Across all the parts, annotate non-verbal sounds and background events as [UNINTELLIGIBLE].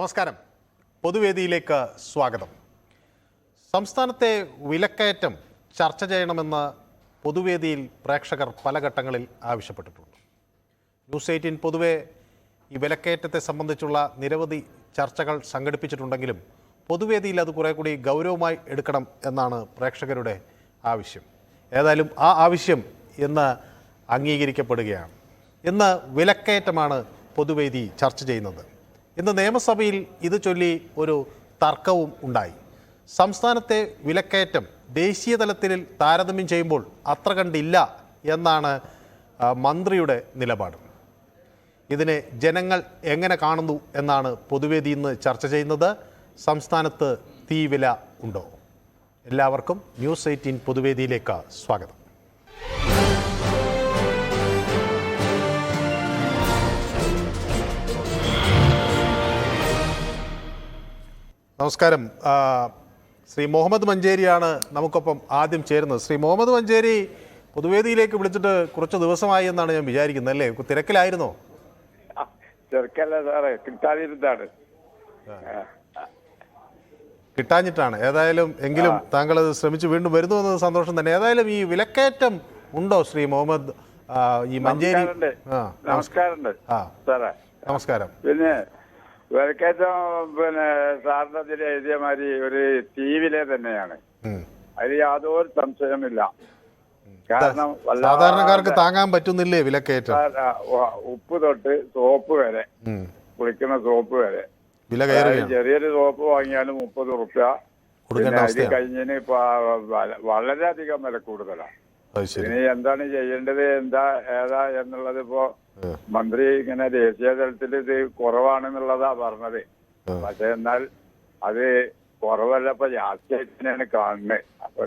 നമസ്കാരം. പൊതുവേദിയിലേക്ക് സ്വാഗതം. സംസ്ഥാനത്തെ വിലക്കയറ്റം ചർച്ച ചെയ്യണമെന്ന് പൊതുവേദിയിൽ പ്രേക്ഷകർ പല ഘട്ടങ്ങളിൽ ആവശ്യപ്പെട്ടിട്ടുണ്ട്. ന്യൂസ് എയ്റ്റീൻ പൊതുവെ ഈ വിലക്കയറ്റത്തെ സംബന്ധിച്ചുള്ള നിരവധി ചർച്ചകൾ സംഘടിപ്പിച്ചിട്ടുണ്ടെങ്കിലും പൊതുവേദിയിൽ അത് കുറേ കൂടി ഗൗരവമായി എടുക്കണം എന്നാണ് പ്രേക്ഷകരുടെ ആവശ്യം. ഏതായാലും ആ ആവശ്യം ഇന്ന് അംഗീകരിക്കപ്പെടുകയാണ്. ഇന്ന് വിലക്കയറ്റമാണ് പൊതുവേദി ചർച്ച ചെയ്യുന്നത്. ഇന്ന് നിയമസഭയിൽ ഇത് ചൊല്ലി ഒരു തർക്കവും ഉണ്ടായി. സംസ്ഥാനത്തെ വിലക്കയറ്റം ദേശീയ തലത്തിൽ താരതമ്യം ചെയ്യുമ്പോൾ അത്ര കണ്ടില്ല എന്നാണ് മന്ത്രിയുടെ നിലപാട്. ഇതിനെ ജനങ്ങൾ എങ്ങനെ കാണുന്നു എന്നാണ് പൊതുവേദി ഇന്ന് ചർച്ച ചെയ്യുന്നത്. സംസ്ഥാനത്ത് തീവില ഉണ്ടോ? എല്ലാവർക്കും ന്യൂസ് എയ്റ്റീൻ പൊതുവേദിയിലേക്ക് സ്വാഗതം. നമസ്കാരം. ശ്രീ മുഹമ്മദ് മഞ്ചേരിയാണ് നമുക്കൊപ്പം ആദ്യം ചേരുന്നത്. ശ്രീ മുഹമ്മദ് മഞ്ചേരി പൊതുവേദിയിലേക്ക് വിളിച്ചിട്ട് കുറച്ച് ദിവസമായി എന്നാണ് ഞാൻ വിചാരിക്കുന്നത് അല്ലേ? തിരക്കിലായിരുന്നോ? തിരക്കല്ല സാറേ കിട്ടാതിരുന്നാണ് കിട്ടാഞ്ഞിട്ടാണ്. ഏതായാലും എങ്കിലും താങ്കൾ അത് ശ്രമിച്ച് വീണ്ടും വരുന്നു എന്നത് സന്തോഷം തന്നെ. ഏതായാലും ഈ വിലക്കയറ്റം ഉണ്ടോ ശ്രീ മുഹമ്മദ്? ഈ മഞ്ചേരി സാറേ. നമസ്കാരം. പിന്നെ വിലക്കയറ്റം പിന്നെ സാറിന്റെ അതിൽ എഴുതിയ മാതിരി ഒരു തീവിലെ തന്നെയാണ്. അതിൽ യാതൊരു സംശയമില്ല കാരണം സാധാരണക്കാർക്ക് താങ്ങാൻ പറ്റുന്നില്ലേ വിലക്കയറ്റം? ഉപ്പ് തൊട്ട് സോപ്പ് വരെ കുളിക്കുന്ന സോപ്പ് വരെ. വില ചെറിയൊരു സോപ്പ് വാങ്ങിയാലും മുപ്പത് റുപ്യ അരി കഴിഞ്ഞിന് ഇപ്പൊ വളരെയധികം വില കൂടുതലാണ് ഇനി എന്താണ് ചെയ്യേണ്ടത്? എന്താ ഏതാ എന്നുള്ളത് ഇപ്പോ മന്ത്രി ഇങ്ങനെ ദേശീയ തലത്തിൽ ഇത് കുറവാണെന്നുള്ളതാ പറഞ്ഞത്. പക്ഷെ എന്നാൽ അത് കുറവല്ല ഇപ്പൊ ജാസ്തിയായിട്ട് കാണുന്നത് അപ്പൊ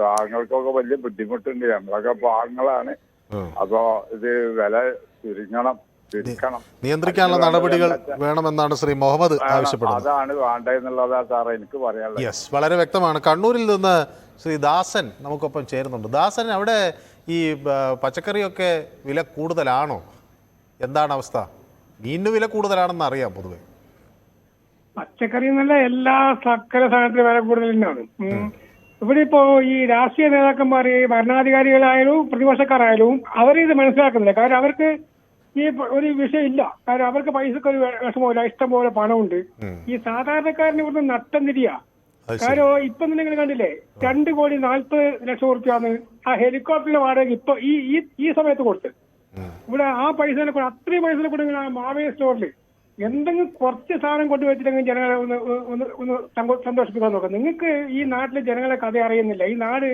പാവങ്ങൾക്കൊക്കെ വലിയ ബുദ്ധിമുട്ടുണ്ട്. നമ്മളൊക്കെ പാവങ്ങളാണ്. അപ്പോ ഇത് വില ചുരുങ്ങണം. നിയന്ത്രിക്കാനുള്ള നടപടികൾ വേണമെന്നാണ് ശ്രീ മുഹമ്മദ് ആവശ്യപ്പെടുന്നത്. അതാണ് സാറേ എനിക്ക് പറയാനുള്ളത്. യെസ് വളരെ വ്യക്തമാണ്. കണ്ണൂരിൽ നിന്ന് ശ്രീ ദാസൻ നമുക്കൊപ്പം ചേരുന്നുണ്ട്. ദാസൻ അവിടെ ഈ പച്ചക്കറിയൊക്കെ വില കൂടുതലാണോ? എന്താണ് അവസ്ഥ? മീനിന് വില കൂടുതലാണെന്ന് അറിയാം പൊതുവെ. പച്ചക്കറി എന്നല്ല എല്ലാ സക്കര സാധനത്തിനും വില കൂടുതൽ തന്നെയാണ്. ഇവിടെ ഇപ്പോ ഈ രാഷ്ട്രീയ നേതാക്കന്മാർ ഭരണാധികാരികളായാലും പ്രതിപക്ഷക്കാരായാലും അവരിത് മനസ്സിലാക്കുന്നില്ല. കാരണം അവർക്ക് ഈ ഒരു വിഷയമില്ല കാരണം അവർക്ക് പൈസക്ക് ഒരു വിഷമമില്ല. ഇഷ്ടം പോലെ പണമുണ്ട് ഈ സാധാരണക്കാരന് ഇവിടുന്ന് നട്ടം തിരിയാ കാരണം ഇപ്പൊ നിങ്ങൾ കണ്ടില്ലേ? രണ്ട് കോടി നാൽപ്പത് ലക്ഷം റുപ്യാണ് ആ ഹെലികോപ്റ്ററിന്റെ വാടക ഇപ്പൊ ഈ ഈ സമയത്ത് കൊടുത്ത്. ഇവിടെ ആ പൈസനെ കൂടെ അത്രയും പൈസ കൂടെ മാവേ ആ മാവേ സ്റ്റോറിൽ എന്തെങ്കിലും കുറച്ച് സാധനം കൊണ്ടു വെച്ചിട്ടെങ്കിൽ ജനങ്ങളെ ഒന്ന് ഒന്ന് ഒന്ന് സന്തോഷിപ്പിക്കാൻ നോക്കാം. നിങ്ങൾക്ക് ഈ നാട്ടിലെ ജനങ്ങളെ കഥ അറിയുന്നില്ല. ഈ നാട്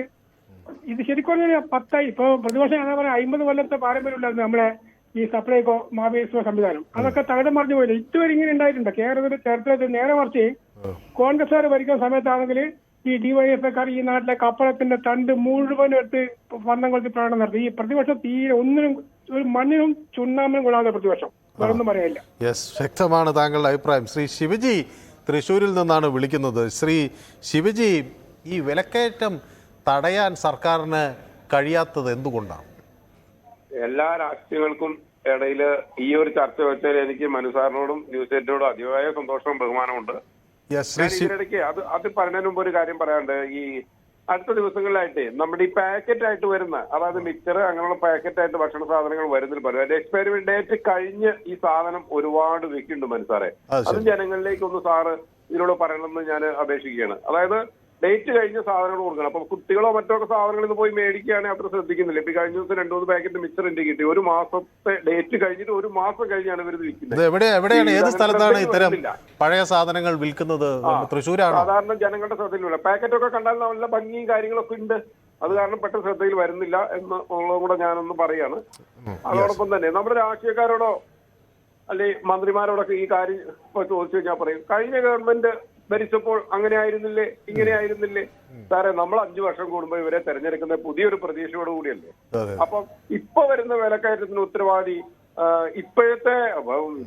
ഇത് ശരിക്കും പറഞ്ഞാൽ പത്തായി. ഇപ്പൊ പ്രതിപക്ഷം എന്താ പറയാ അമ്പത് കൊല്ലത്തെ പാരമ്പര്യം ഉണ്ടായിരുന്നു നമ്മളെ ഈ സപ്ലൈകോ മാവേലി സ്റ്റോർ സംവിധാനം. അതൊക്കെ തകിടം മറിഞ്ഞു പോയില്ല? ഇതുവരെ ഇങ്ങനെ ഉണ്ടായിട്ടുണ്ട്. കേരളത്തിൽ ചരിത്രത്തിൽ നേരെ മറിച്ച് കോൺഗ്രസ്സുകാർ ഭരിക്കുന്ന സമയത്താണെങ്കിൽ ഈ ഡിവൈഎഫ്ഐക്കാർ ഈ നാട്ടിലെ കപ്പളത്തിന്റെ തണ്ട് മുഴുവൻ എടുത്ത് പന്തം കൊളുത്തി പ്രകടനം നടത്തി. ഈ പ്രതിപക്ഷം തീരെ ഒന്നിനും ഒരു മണ്ണിനും ചുണ്ണാമ്പിനും കൊള്ളാതെ പ്രതിപക്ഷം. വേറൊന്നും പറയാനില്ല. യെസ് വ്യക്തമാണ് താങ്കളുടെ അഭിപ്രായം. ശ്രീ ശിവജി തൃശ്ശൂരിൽ നിന്നാണ് വിളിക്കുന്നത്. ശ്രീ ശിവജി ഈ വിലക്കയറ്റം തടയാൻ സർക്കാരിന് കഴിയാത്തത് എന്തുകൊണ്ടാണ്? എല്ലാ രാഷ്ട്രീയങ്ങൾക്കും ഇടയിൽ ഈ ഒരു ചർച്ച വെച്ചാൽ എനിക്ക് മനുസാറിനോടും ന്യൂസ് എയ്റ്റിനോടും അതിയായ സന്തോഷവും ബഹുമാനമുണ്ട് ഇതിനിടയ്ക്ക് അത് അത് പറഞ്ഞതിന് മുമ്പ് ഒരു കാര്യം പറയാണ്ട് ഈ അടുത്ത ദിവസങ്ങളിലായിട്ട് നമ്മുടെ ഈ പാക്കറ്റ് ആയിട്ട് വരുന്ന അതായത് മിക്സർ അങ്ങനെയുള്ള പാക്കറ്റ് ആയിട്ട് ഭക്ഷണ സാധനങ്ങൾ വരുന്നതിൽ പറയും അതിന്റെ എക്സ്പയറി ഡേറ്റ് കഴിഞ്ഞ് ഈ സാധനം ഒരുപാട് വിൽക്കുന്നുണ്ട് മനസ്സാറെ അത് ശരി. അതും ജനങ്ങളിലേക്ക് ഒന്ന് സാറ് ഇതിനോട് പറയണമെന്ന് ഞാൻ അപേക്ഷിക്കുകയാണ്. അതായത് ഡേറ്റ് കഴിഞ്ഞ സാധനങ്ങൾ കൊടുക്കണം. അപ്പൊ കുട്ടികളോ മറ്റോ സാധനങ്ങൾ പോയി മേടിക്കുകയാണെങ്കിൽ അത്ര ശ്രദ്ധിക്കുന്നില്ല. ഇപ്പൊ കഴിഞ്ഞ ദിവസം രണ്ടു മൂന്ന് പാക്കറ്റ് മിച്ചർ ഉണ്ട് കിട്ടി. ഒരു മാസത്തെ ഡേറ്റ് കഴിഞ്ഞിട്ട് ഒരു മാസം കഴിഞ്ഞാണ് ഇവർ വിൽക്കുന്നത്. എവിടെയാണ് ഏത് സ്ഥലത്താണ് ഇത്തരം പഴയ സാധനങ്ങൾ വിൽക്കുന്നത്? തൃശ്ശൂരാണ്? സാധാരണ ജനങ്ങളുടെ ശ്രദ്ധയിലുള്ള പാക്കറ്റ് ഒക്കെ കണ്ടാൽ നല്ല ഭംഗിയും കാര്യങ്ങളൊക്കെ ഉണ്ട്. അത് കാരണം പെട്ടെന്ന് ശ്രദ്ധയിൽ വരുന്നില്ല എന്ന് ഉള്ളതും കൂടെ ഞാനൊന്ന് പറയാണ്. അതോടൊപ്പം തന്നെ നമ്മുടെ രാഷ്ട്രീയക്കാരോടോ അല്ലെ മന്ത്രിമാരോടൊക്കെ ഈ കാര്യം ഇപ്പൊ ചോദിച്ചു കഴിഞ്ഞാൽ പറയും. കഴിഞ്ഞ ഗവൺമെന്റ് ഭരിച്ചപ്പോൾ അങ്ങനെ ആയിരുന്നില്ലേ ഇങ്ങനെ ആയിരുന്നില്ലേ സാറേ നമ്മൾ അഞ്ചു വർഷം കൂടുമ്പോൾ ഇവരെ തെരഞ്ഞെടുക്കുന്ന പുതിയൊരു പ്രതീക്ഷയോട് കൂടിയല്ലേ? അപ്പം ഇപ്പൊ വരുന്ന വിലക്കയറ്റത്തിന് ഉത്തരവാദി ഇപ്പോഴത്തെ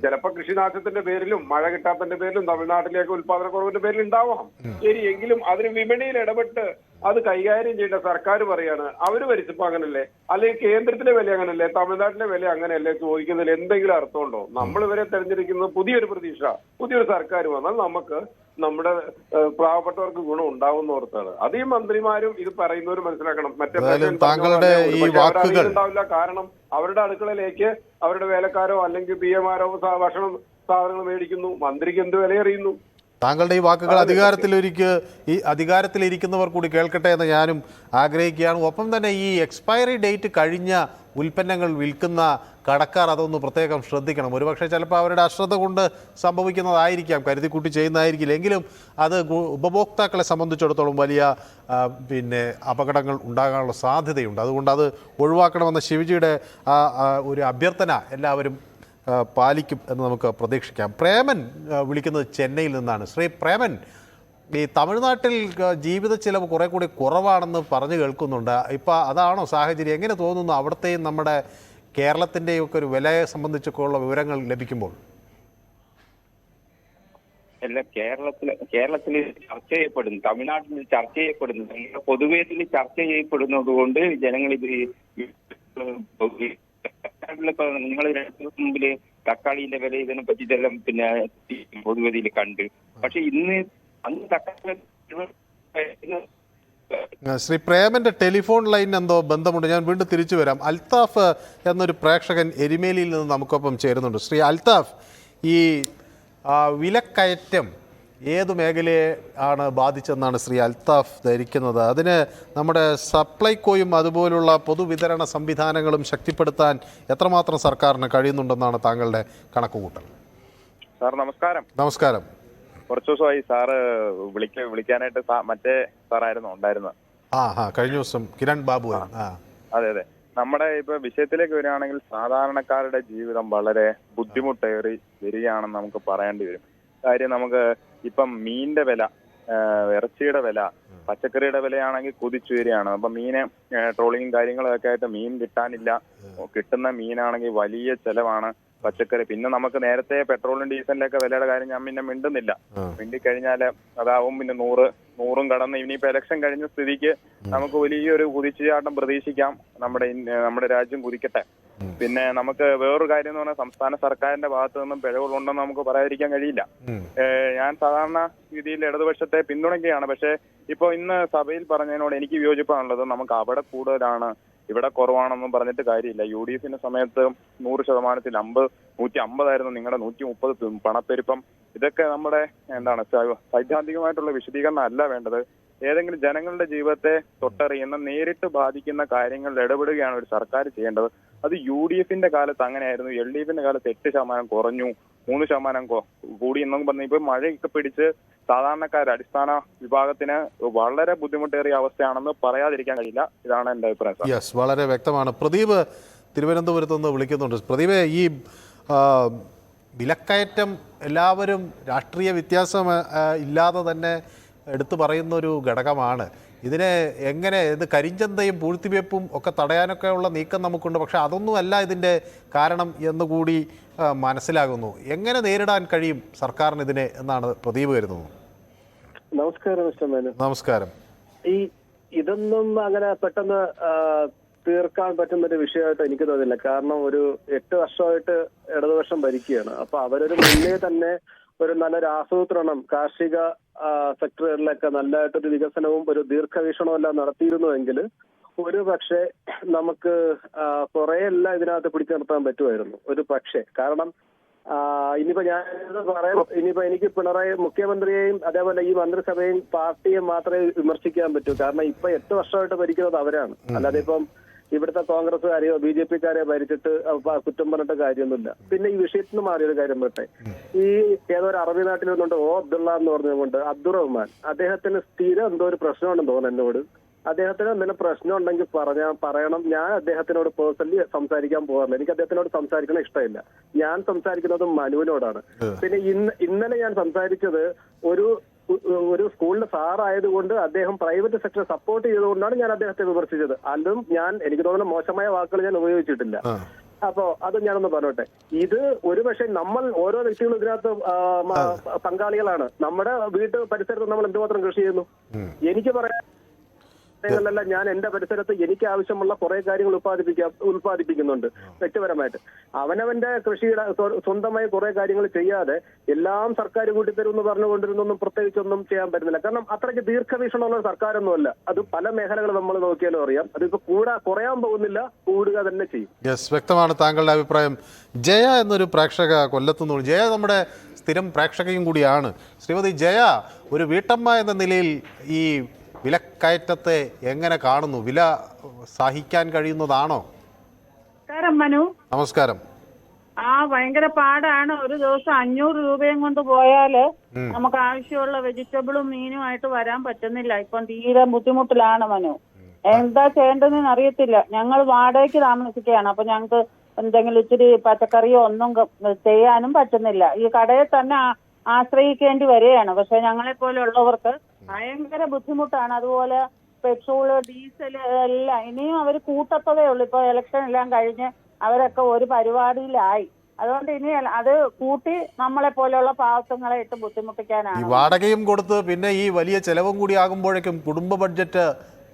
ചിലപ്പോ കൃഷിനാശത്തിന്റെ പേരിലും മഴ കിട്ടാത്തതിന്റെ പേരിലും തമിഴ്നാട്ടിലേക്ക് ഉത്പാദന കുറവിന്റെ പേരിൽ ഉണ്ടാവാം. ശരി എങ്കിലും അതിന് വിപണിയിൽ ഇടപെട്ട് അത് കൈകാര്യം ചെയ്യേണ്ട സർക്കാർ പറയാണ് അവർ ഭരിച്ചപ്പോ അങ്ങനല്ലേ? അല്ലെങ്കിൽ കേന്ദ്രത്തിലെ വില അങ്ങനല്ലേ? തമിഴ്നാട്ടിലെ വില അങ്ങനെയല്ലേ? ചോദിക്കുന്നതിൽ എന്തെങ്കിലും അർത്ഥമുണ്ടോ? നമ്മൾ ഇവരെ തെരഞ്ഞെടുക്കുന്നത് പുതിയൊരു പ്രതീക്ഷ പുതിയൊരു സർക്കാർ വന്നാൽ നമുക്ക് നമ്മുടെ പ്രാവപ്പെട്ടവർക്ക് പാവപ്പെട്ടവർക്ക് ഗുണം ഉണ്ടാവുന്ന ഓർത്താണ്. അത് ഈ മന്ത്രിമാരും ഇത് പറയുന്നവർ മനസ്സിലാക്കണം. മറ്റേ താങ്കളുടെ ഉണ്ടാവില്ല ഈ വാക്കുകൾ- ഉണ്ടാവില്ല. കാരണം അവരുടെ അടുക്കളയിലേക്ക് അവരുടെ വേലക്കാരോ അല്ലെങ്കിൽ പി എമാരോ ഭക്ഷണം സാധനങ്ങൾ മേടിക്കുന്നു. മന്ത്രിക്ക് എന്ത് വില അറിയുന്നു താങ്കളുടെ ഈ വാക്കുകൾ അധികാരത്തിൽ അധികാരത്തിലൊരിക്ക് ഈ അധികാരത്തിലിരിക്കുന്നവർ കൂടി കേൾക്കട്ടെ എന്ന് ഞാനും ആഗ്രഹിക്കുകയാണ്. ഒപ്പം തന്നെ ഈ എക്സ്പയറി ഡേറ്റ് കഴിഞ്ഞ ഉൽപ്പന്നങ്ങൾ വിൽക്കുന്ന കടക്കാർ അതൊന്ന് പ്രത്യേകം ശ്രദ്ധിക്കണം. ഒരുപക്ഷെ ചിലപ്പോൾ അവരുടെ അശ്രദ്ധ കൊണ്ട് സംഭവിക്കുന്നതായിരിക്കാം. കരുതിക്കൂട്ടി ചെയ്യുന്നതായിരിക്കില്ല. എങ്കിലും അത് ഉപഭോക്താക്കളെ സംബന്ധിച്ചിടത്തോളം വലിയ പിന്നെ അപകടങ്ങൾ ഉണ്ടാകാനുള്ള സാധ്യതയുണ്ട്. അതുകൊണ്ട് അത് ഒഴിവാക്കണമെന്ന ശിവജിയുടെ ഒരു അഭ്യർത്ഥന എല്ലാവരും പാലിക്കും എന്ന് നമുക്ക് പ്രതീക്ഷിക്കാം. പ്രേമൻ വിളിക്കുന്നത് ചെന്നൈയിൽ നിന്നാണ്. ശ്രീ പ്രേമൻ ഈ തമിഴ്നാട്ടിൽ ജീവിത ചിലവ് കുറെ കൂടി കുറവാണെന്ന് പറഞ്ഞു കേൾക്കുന്നുണ്ട്. ഇപ്പം അതാണോ സാഹചര്യം? എങ്ങനെ തോന്നുന്നു അവിടുത്തെയും നമ്മുടെ കേരളത്തിന്റെയും ഒക്കെ ഒരു വിലയെ സംബന്ധിച്ചൊക്കെ ഉള്ള വിവരങ്ങൾ ലഭിക്കുമ്പോൾ? അല്ല കേരളത്തിൽ കേരളത്തിൽ ചർച്ച ചെയ്യപ്പെടുന്നു. തമിഴ്നാട്ടിൽ ചർച്ച ചെയ്യപ്പെടുന്നു. പൊതുവേദിൽ ചർച്ച ചെയ്യപ്പെടുന്നത് കൊണ്ട് ജനങ്ങൾ ഇത് നിങ്ങൾ [UNINTELLIGIBLE] രണ്ടു ദിവസം മുമ്പിൽ തക്കാളിന്റെ വില ഇതിനെ പറ്റിയിട്ടെല്ലാം പിന്നെ പൊതുവേദിയിൽ കണ്ട്. പക്ഷെ ഇന്ന് അന്ന് തക്കാളി ശ്രീ പ്രേമന്റെ ടെലിഫോൺ ലൈൻ എന്തോ ബന്ധമുണ്ട്. ഞാൻ വീണ്ടും തിരിച്ചു വരാം. അൽത്താഫ് എന്നൊരു പ്രേക്ഷകൻ എരുമേലിയിൽ നിന്ന് നമുക്കൊപ്പം ചേരുന്നുണ്ട്. ശ്രീ അൽത്താഫ് ഈ വിലക്കയറ്റം ഏത് മേഖലയെ ആണ് ബാധിച്ചെന്നാണ് ശ്രീ അൽത്താഫ് ധരിക്കുന്നത്? അതിന് നമ്മുടെ സപ്ലൈകോയും അതുപോലുള്ള പൊതുവിതരണ സംവിധാനങ്ങളും ശക്തിപ്പെടുത്താൻ എത്രമാത്രം സർക്കാരിന് കഴിയുന്നുണ്ടെന്നാണ് താങ്കളുടെ കണക്കുകൂട്ടൽ. സാർ നമസ്കാരം. നമസ്കാരം. കുറച്ച് ദിവസമായി സാറ് വിളിക്ക വിളിക്കാനായിട്ട് മറ്റേ സാറായിരുന്നു ഉണ്ടായിരുന്നത്. ആ ആ കഴിഞ്ഞ ദിവസം കിരൺ ബാബു അതെ അതെ. നമ്മുടെ ഇപ്പൊ വിഷയത്തിലേക്ക് വരികയാണെങ്കിൽ സാധാരണക്കാരുടെ ജീവിതം വളരെ ബുദ്ധിമുട്ടേറി വരികയാണെന്ന് നമുക്ക് പറയേണ്ടി വരും. കാര്യം നമുക്ക് ഇപ്പം മീനിന്റെ വില ഇറച്ചിയുടെ വില പച്ചക്കറിയുടെ വിലയാണെങ്കിൽ കുതിച്ചു വരികയാണ്. അപ്പൊ മീന് ട്രോളിങ്ങും കാര്യങ്ങളും ഒക്കെ ആയിട്ട് മീൻ കിട്ടാനില്ല. കിട്ടുന്ന മീനാണെങ്കിൽ വലിയ ചെലവാണ്. പച്ചക്കറി. പിന്നെ നമുക്ക് നേരത്തെ പെട്രോളും ഡീസലിന്റെ വിലയുടെ കാര്യം ഞാൻ പിന്നെ മിണ്ടുന്നില്ല. മിണ്ടിക്കഴിഞ്ഞാൽ അതാവും പിന്നെ നൂറ് നൂറും കടന്ന് ഇനിയിപ്പോ ഇലക്ഷൻ കഴിഞ്ഞ സ്ഥിതിക്ക് നമുക്ക് വലിയൊരു കുതിച്ചുചാട്ടം പ്രതീക്ഷിക്കാം. നമ്മുടെ നമ്മുടെ രാജ്യം കുതിക്കട്ടെ. പിന്നെ നമുക്ക് വേറൊരു കാര്യം എന്ന് പറഞ്ഞാൽ സംസ്ഥാന സർക്കാരിന്റെ ഭാഗത്തു നിന്നും പിഴവുകളുണ്ടെന്ന് നമുക്ക് പറയാതിരിക്കാൻ കഴിയില്ല. ഞാൻ സാധാരണ രീതിയിൽ ഇടതുപക്ഷത്തെ പിന്തുണയ്ക്കുകയാണ്. പക്ഷേ ഇപ്പോൾ ഇന്ന് സഭയിൽ പറഞ്ഞതിനോട് എനിക്ക് വിയോജിപ്പാണുള്ളത് നമുക്ക് അവിടെ കൂടുതലാണ് ഇവിടെ കുറവാണെന്നും പറഞ്ഞിട്ട് കാര്യമില്ല. യു ഡി എഫിന്റെ സമയത്ത് നൂറ് ശതമാനത്തിൽ അമ്പത് നൂറ്റി അമ്പതായിരുന്നു നിങ്ങളുടെ നൂറ്റി മുപ്പത് പണപ്പെരുപ്പം. ഇതൊക്കെ നമ്മുടെ എന്താണ് സൈദ്ധാന്തികമായിട്ടുള്ള വിശദീകരണം അല്ല വേണ്ടത്. ഏതെങ്കിലും ജനങ്ങളുടെ ജീവിതത്തെ തൊട്ടറിയുന്ന നേരിട്ട് ബാധിക്കുന്ന കാര്യങ്ങളിൽ ഇടപെടുകയാണ് ഒരു സർക്കാർ ചെയ്യേണ്ടത്. അത് യു ഡി എഫിന്റെ കാലത്ത് അങ്ങനെയായിരുന്നു. എൽ ഡി എഫിന്റെ കാലത്ത് എട്ട് ശതമാനം കുറഞ്ഞു. മൂന്ന് ശതമാനം കൂടി എന്നും പറഞ്ഞ് ഇപ്പൊ മഴയൊക്കെ പിടിച്ച് സാധാരണക്കാർ അടിസ്ഥാന വിഭാഗത്തിന് വളരെ ബുദ്ധിമുട്ടേറിയ അവസ്ഥയാണെന്ന് പറയാതിരിക്കാൻ കഴിയില്ല. ഇതാണ് എന്റെ അഭിപ്രായം യെസ് വളരെ വ്യക്തമാണ്. പ്രദീപ് തിരുവനന്തപുരത്ത് നിന്ന് വിളിക്കുന്നുണ്ട്. പ്രദീപ് ഈ വിലക്കയറ്റം എല്ലാവരും രാഷ്ട്രീയ വ്യത്യാസം ഇല്ലാതെ തന്നെ എടുത്തു പറയുന്ന ഒരു ഘടകമാണ്. ഇതിനെ എങ്ങനെ ഇത് കരിഞ്ചന്തയും പൂഴ്ത്തിവെപ്പും ഒക്കെ തടയാനൊക്കെയുള്ള നീക്കം നമുക്കുണ്ട്. പക്ഷേ അതൊന്നുമല്ല ഇതിന്റെ കാരണം എന്നുകൂടി മനസ്സിലാകുന്നു. എങ്ങനെ നേരിടാൻ കഴിയും സർക്കാരിന് ഇതിനെ എന്നാണ് പ്രദീപ് കരുതുന്നത് നമസ്കാരം മിസ്റ്റർ മേനു നമസ്കാരം. ഈ ഇതൊന്നും അങ്ങനെ പെട്ടെന്ന് തീർക്കാൻ പറ്റുന്ന ഒരു വിഷയമായിട്ട് എനിക്ക് തോന്നുന്നില്ല കാരണം ഒരു എട്ട് വർഷമായിട്ട് ഇടതുപക്ഷം ഭരിക്കുകയാണ്. അപ്പൊ അവരൊരു മുന്നേ തന്നെ ഒരു നല്ലൊരു ആസൂത്രണം കാർഷിക സെക്ടറുകളിലൊക്കെ നല്ലതായിട്ടൊരു വികസനവും ഒരു ദീർഘവീക്ഷണവും എല്ലാം നടത്തിയിരുന്നുവെങ്കിൽ ഒരു പക്ഷേ നമുക്ക് കുറെയെല്ലാം ഇതിനകത്ത് പിടിച്ചു നിർത്താൻ പറ്റുമായിരുന്നു. ഒരു പക്ഷേ. കാരണം ഇനിയിപ്പോ ഞാൻ പറയാം ഇനിയിപ്പോ എനിക്ക് പിണറായി മുഖ്യമന്ത്രിയെയും അതേപോലെ ഈ മന്ത്രിസഭയും പാർട്ടിയെയും മാത്രമേ വിമർശിക്കാൻ പറ്റൂ. കാരണം ഇപ്പൊ എട്ട് വർഷമായിട്ട് ഭരിക്കുന്നത് അവരാണ്. അല്ലാതെ ഇപ്പം ഇവിടുത്തെ കോൺഗ്രസ്സുകാരെയോ ബി ജെ പിക്കാരെയോ ഭരിച്ചിട്ട് കുറ്റം പറഞ്ഞിട്ട് കാര്യമൊന്നുമില്ല. പിന്നെ ഈ വിഷയത്തിൽ നിന്ന് മാറിയൊരു കാര്യം പറട്ടെ ഈ ഏതോ ഒരു അറബി നാട്ടിൽ നിന്നുണ്ട് ഓ അബ്ദുള്ള എന്ന് പറഞ്ഞുകൊണ്ട് അബ്ദുറഹ്മാൻ അദ്ദേഹത്തിന് സ്ഥിരം എന്തോ ഒരു പ്രശ്നമാണെന്ന് തോന്നുന്നു എന്നോട്. അദ്ദേഹത്തിന് എന്തെങ്കിലും പ്രശ്നം ഉണ്ടെങ്കിൽ പറഞ്ഞാൽ പറയണം. ഞാൻ അദ്ദേഹത്തിനോട് പേഴ്സണലി സംസാരിക്കാൻ പോകാറില്ല എനിക്ക് അദ്ദേഹത്തിനോട് സംസാരിക്കണ ഇഷ്ടമില്ല. ഞാൻ സംസാരിക്കുന്നത് മനുവിനോടാണ്. പിന്നെ ഇന്ന് ഇന്നലെ ഞാൻ സംസാരിച്ചത് ഒരു ഒരു സ്കൂളിലെ സാറായതുകൊണ്ട് അദ്ദേഹം പ്രൈവറ്റ് സെക്ടർ സപ്പോർട്ട് ചെയ്തുകൊണ്ടാണ് ഞാൻ അദ്ദേഹത്തെ വിമർശിച്ചത്. അതും ഞാൻ എനിക്ക് തോന്നുന്ന മോശമായ വാക്കുകൾ ഞാൻ ഉപയോഗിച്ചിട്ടില്ല. അപ്പോ അത് ഞാനൊന്ന് പറഞ്ഞോട്ടെ. ഇത് ഒരു ഒരുപക്ഷെ നമ്മൾ ഓരോ വ്യക്തികളും ഇതിനകത്ത് പങ്കാളികളാണ്. നമ്മുടെ വീട്ട് പരിസരത്ത് നമ്മൾ എന്തുമാത്രം കൃഷി ചെയ്യുന്നു? എനിക്ക് പറയാൻ സമയങ്ങളിലെല്ലാം ഞാൻ എന്റെ പരിസരത്ത് എനിക്ക് ആവശ്യമുള്ള കുറെ കാര്യങ്ങൾ ഉത്പാദിപ്പിക്ക ഉത്പാദിപ്പിക്കുന്നുണ്ട് വ്യക്തിപരമായിട്ട്. അവനവന്റെ കൃഷിയുടെ സ്വ- സ്വന്തമായി കുറെ കാര്യങ്ങൾ ചെയ്യാതെ എല്ലാം സർക്കാർ കൂട്ടിത്തരും എന്ന് പറഞ്ഞുകൊണ്ടിരുന്നൊന്നും പ്രത്യേകിച്ചൊന്നും ചെയ്യാൻ പറ്റുന്നില്ല. കാരണം അത്രയ്ക്ക് ദീർഘവീക്ഷണമുള്ള സർക്കാരൊന്നുമല്ല. അത് പല മേഖലകൾ നമ്മൾ നോക്കിയാലും അറിയാം. അതിപ്പോ കൂടാ കുറയാൻ പോകുന്നില്ല കൂടുക തന്നെ ചെയ്യും. യെസ് വ്യക്തമാണ് താങ്കളുടെ അഭിപ്രായം. ജയ എന്നൊരു പ്രേക്ഷക കൊല്ലത്തുനിന്ന് ജയ നമ്മുടെ സ്ഥിരം പ്രേക്ഷകയും കൂടിയാണ്. ശ്രീമതി ജയ ഒരു വീട്ടമ്മ എന്ന നിലയിൽ ഈ വിലക്കയറ്റത്തെ എങ്ങനെ കാണുന്നു? വില സഹിക്കാൻ കഴിയുന്നതാണോ? മനു. നമസ്കാരം. ആ ഭയങ്കര പാടാണ്. ഒരു ദിവസം അഞ്ഞൂറ് രൂപയും കൊണ്ട് പോയാൽ നമുക്ക് ആവശ്യമുള്ള വെജിറ്റബിളും മീനും ആയിട്ട് വരാൻ പറ്റുന്നില്ല. ഇപ്പം തീരെ ബുദ്ധിമുട്ടിലാണ് മനു. എന്താ ചെയ്യേണ്ടതെന്ന് അറിയത്തില്ല. ഞങ്ങൾ വാടകയ്ക്ക് താമസിക്കുകയാണ്. അപ്പൊ ഞങ്ങൾക്ക് എന്തെങ്കിലും ഇച്ചിരി പച്ചക്കറിയോ ഒന്നും ചെയ്യാനും പറ്റുന്നില്ല. ഈ കടയെ തന്നെ ആശ്രയിക്കേണ്ടി വരികയാണ്. പക്ഷെ ഞങ്ങളെ പോലെയുള്ളവർക്ക് ഭയങ്കര ബുദ്ധിമുട്ടാണ്. അതുപോലെ പെട്രോൾ ഡീസൽ എല്ലാം ഇനിയും അവർ കൂട്ടത്തതേ ഉള്ളൂ. ഇപ്പൊ ഇലക്ഷൻ എല്ലാം കഴിഞ്ഞ് അവരൊക്കെ ഒരു പരിപാടിയിലായി. അതുകൊണ്ട് ഇനി അത് കൂട്ടി നമ്മളെ പോലെയുള്ള പാവത്തുങ്ങളെ ഇട്ട് ഈ ബുദ്ധിമുട്ടിക്കാനാണ് വാടകയും കൊടുത്ത് പിന്നെ ഈ വലിയ ചെലവും കൂടി ആകുമ്പോഴേക്കും കുടുംബ ബഡ്ജറ്റ്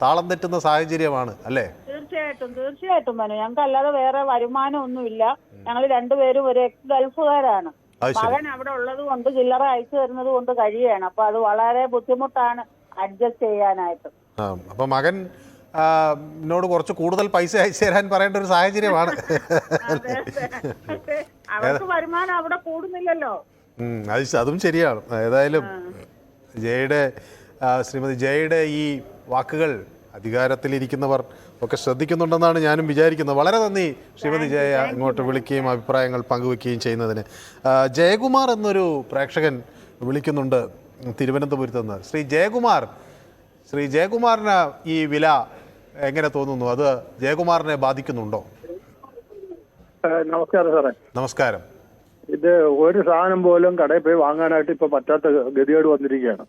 താളം തെറ്റുന്ന സാഹചര്യമാണ് അല്ലേ? തീർച്ചയായിട്ടും തീർച്ചയായിട്ടും മനു. ഞങ്ങൾക്ക് അല്ലാതെ വേറെ വരുമാനം ഒന്നുമില്ല. ഞങ്ങൾ രണ്ടുപേരും ഒരു എക്സ് ഗൾഫുകാരാണ്. മകൻ അവിടെ ഉള്ളത് കൊണ്ട് ചില്ലറ അയച്ചു തരുന്നത് കൊണ്ട് കഴിയുകയാണ്. അപ്പൊ അത് വളരെ ബുദ്ധിമുട്ടാണ് അഡ്ജസ്റ്റ് ചെയ്യാനായിട്ട്. അപ്പൊ മകൻ എന്നോട് കുറച്ച് കൂടുതൽ പൈസ അയച്ചു തരാൻ പറയേണ്ട ഒരു സാഹചര്യമാണ്. അവർക്ക് വരുമാനം അവിടെ കൂടുന്നില്ലല്ലോ. അത് അതും ശരിയാണ്. ഏതായാലും ജയയുടെ ശ്രീമതി ജയയുടെ ഈ വാക്കുകൾ അധികാരത്തിലിരിക്കുന്നവർ ഒക്കെ ശ്രദ്ധിക്കുന്നുണ്ടെന്നാണ് ഞാനും വിചാരിക്കുന്നത്. വളരെ നന്ദി ശ്രീമതി ജയ. ഇങ്ങോട്ട് വിളിക്കുകയും അഭിപ്രായങ്ങൾ പങ്കുവെക്കുകയും ചെയ്യുന്നതിന്. ജയകുമാർ എന്നൊരു പ്രേക്ഷകൻ വിളിക്കുന്നുണ്ട് തിരുവനന്തപുരത്ത് നിന്ന്. ശ്രീ ജയകുമാർ ശ്രീ ജയകുമാറിന് ഈ വില എങ്ങനെ തോന്നുന്നു? അത് ജയകുമാറിനെ ബാധിക്കുന്നുണ്ടോ? നമസ്കാരം സാറേ. നമസ്കാരം. ഇത് ഒരു സാധനം പോലും കടയിൽ പോയി വാങ്ങാനായിട്ട് ഇപ്പൊ പറ്റാത്ത ഗതിയോട് വന്നിരിക്കുകയാണ്.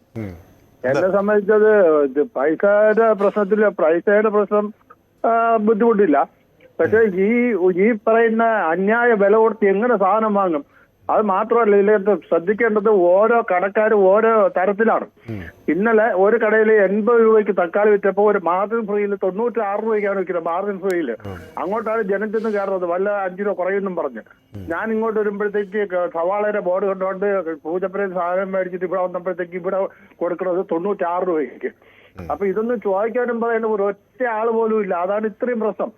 എന്നെ സംബന്ധിച്ചത് പൈസയുടെ പ്രശ്നത്തിൽ പൈസയുടെ പ്രശ്നം ബുദ്ധിമുട്ടില്ല. പക്ഷേ ഈ ഈ പറയുന്ന അന്യായ വില കൊടുത്ത് എങ്ങനെ സാധനം വാങ്ങും? അത് മാത്രമല്ല ഇതിനകത്ത് ശ്രദ്ധിക്കേണ്ടത് ഓരോ കടക്കാരും ഓരോ തരത്തിലാണ്. ഇന്നലെ ഒരു കടയിൽ എൺപത് രൂപയ്ക്ക് തക്കാളി വിറ്റപ്പോ ഒരു മാർജിൻ ഫ്രീയിൽ തൊണ്ണൂറ്റി ആറ് രൂപയ്ക്കാണ് വിൽക്കുന്നത് മാർജിൻ ഫ്രീയിൽ അങ്ങോട്ടാണ് ജനം ചെന്ന് കയറുന്നത്. വല്ല അഞ്ചു രൂപ കുറയുന്നും പറഞ്ഞ്. ഞാൻ ഇങ്ങോട്ട് വരുമ്പോഴത്തേക്ക് സവാളയുടെ ബോർഡ് കണ്ടുകൊണ്ട് പൂജപ്പുരയിൽ സാധനം മേടിച്ചിട്ട് ഇവിടെ വന്നപ്പോഴത്തേക്ക് ഇവിടെ കൊടുക്കുന്നത് തൊണ്ണൂറ്റി ആറ് രൂപയ്ക്ക്. അപ്പൊ ഇതൊന്നും ചോദിക്കാനും പറയുന്ന ഒരു ഒറ്റ ആൾ പോലും ഇല്ല. അതാണ് ഇത്രയും പ്രശ്നം.